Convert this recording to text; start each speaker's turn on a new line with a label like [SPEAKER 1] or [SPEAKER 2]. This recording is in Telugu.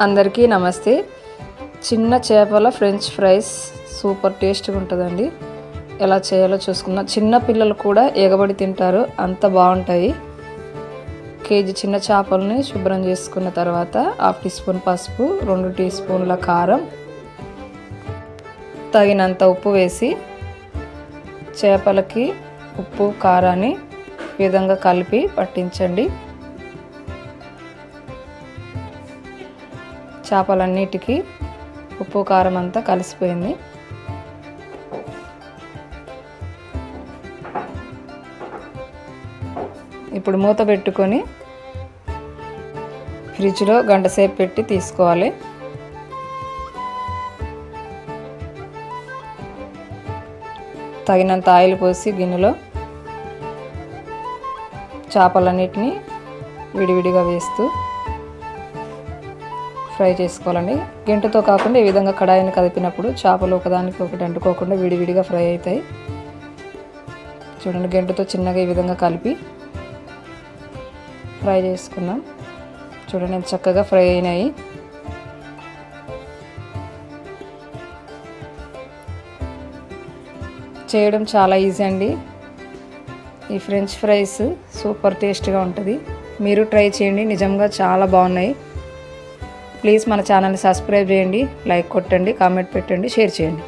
[SPEAKER 1] అందరికీ నమస్తే. చిన్న చేపల ఫ్రెంచ్ ఫ్రైస్ సూపర్ టేస్ట్గా ఉంటుందండి. ఎలా చేయాలో చూసుకుందాం. చిన్న పిల్లలు కూడా ఎగబడి తింటారు. అంత బాగుంటాయి. కేజీ చిన్న చేపలని శుభ్రం చేసుకున్న తర్వాత హాఫ్ టీ స్పూన్ పసుపు రెండు టీ స్పూన్ల కారం తగినంత ఉప్పు వేసి చేపలకి ఉప్పు కారాన్ని విధంగా కలిపి పట్టించండి. చేపలన్నిటికీ ఉప్పు కారం అంతా కలిసిపోయింది. ఇప్పుడు మూత పెట్టుకొని ఫ్రిడ్జ్లో గంట సేపు పెట్టి తీసుకోవాలి. తగినంత ఆయిల్ పోసి గిన్నెలో చేపలన్నిటిని విడివిడిగా వేస్తూ ఫ్రై చేసుకోవాలండి. గెంటతో కాకుండా ఈ విధంగా కడాయిని కదిపినప్పుడు చేపలు ఒకదానికి ఒకటి అంటుకోకుండా విడివిడిగా ఫ్రై అవుతాయి. చూడండి గెంటతో చిన్నగా ఈ విధంగా కలిపి ఫ్రై చేసుకున్నాం. చూడండి ఎంత చక్కగా ఫ్రై అయినాయి. చేయడం చాలా ఈజీ అండి. ఈ ఫ్రెంచ్ ఫ్రైస్ సూపర్ టేస్ట్గా ఉంటుంది. మీరు ట్రై చేయండి నిజంగా చాలా బాగున్నాయి. ప్లీజ్ మన ఛానల్ని సబ్స్క్రైబ్ చేయండి లైక్ కొట్టండి కామెంట్ పెట్టండి షేర్ చేయండి.